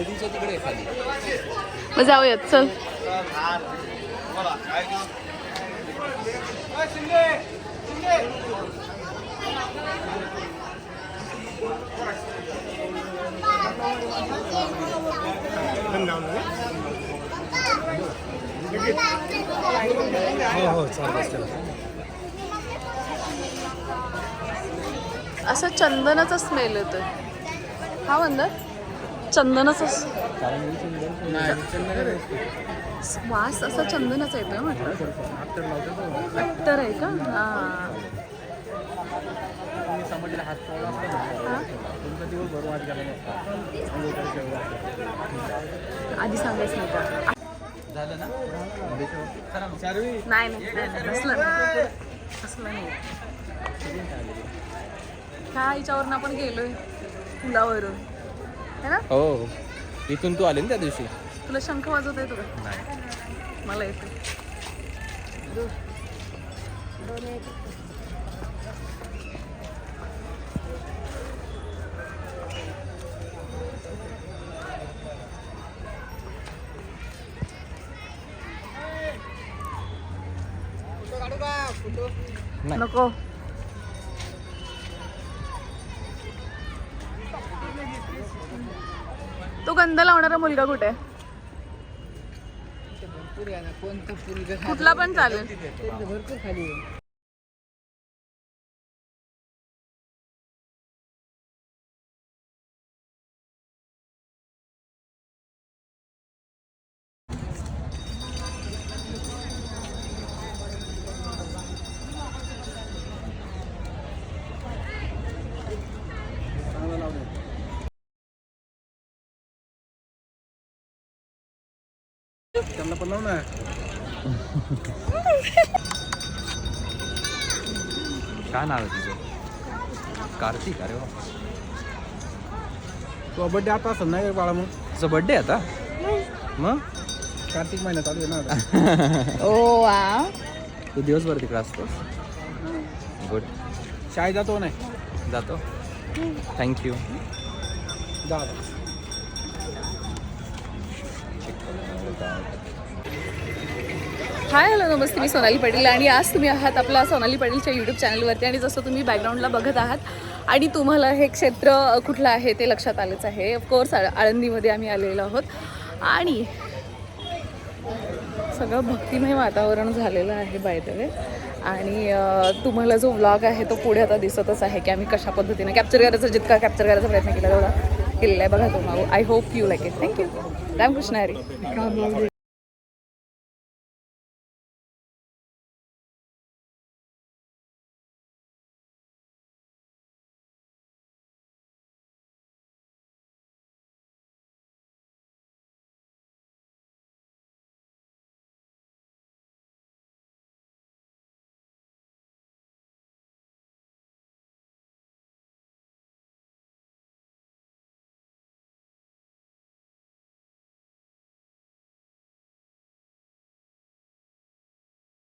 नदीच्या तिकडे खाली मग जाऊयात चल. हो हो चालेल असं चंदनाचा स्मेल येतोय. हा वंदर चंदनच स- वास असा चंदनाचा येतोय म्हटलं. अत्तर आहे का? हा. आधी सांगायच नाही का? नाही नाही नाही नाही, असलं नाही. असलं नाही. ह्या हिच्यावरून आपण गेलोय? पुलावरून. है ना? हो. इथून तू आली ना त्या दिवशी? तुला शंख वाजवता येतो का मला येतो. नको. गंध लावणारा मुलगा कुठे? कुठला पण चालेल. त्यांना पण लाव ना. काय नाव आहे तुझं? कार्तिक अरे वा. तो बड्डे आता असेल नाही बाळा मग तुझा बर्थडे आता? मग? कार्तिक महिना चालू आहे ना ओ वा. तू दिवसभर तिकडे असतोस. गुड शाळेत जातो नाही? जातो. थँक्यू हाय हॅलो नमस्ते मी सोनाली पाटील आणि आज तुम्ही आहात आपला सोनाली पाटीलच्या यूट्यूब चॅनलवरती आणि जसं तुम्ही बॅकग्राऊंडला बघत आहात आणि तुम्हाला हे क्षेत्र कुठलं आहे ते लक्षात आलंच आहे. ऑफकोर्स आळंदीमध्ये आम्ही आलेलो आहोत. आणि सगळं भक्तिमय वातावरण झालेलं आहे बाय द वे आणि तुम्हाला जो व्लॉग आहे तो पुढे आता दिसतच आहे की आम्ही कशा पद्धतीने कॅप्चर करायचा जितका कॅप्चर करायचा प्रयत्न केला तेवढा केलेला आहे. बघा तुम्हाला. I hope you like it thank you Ramkrishna Hari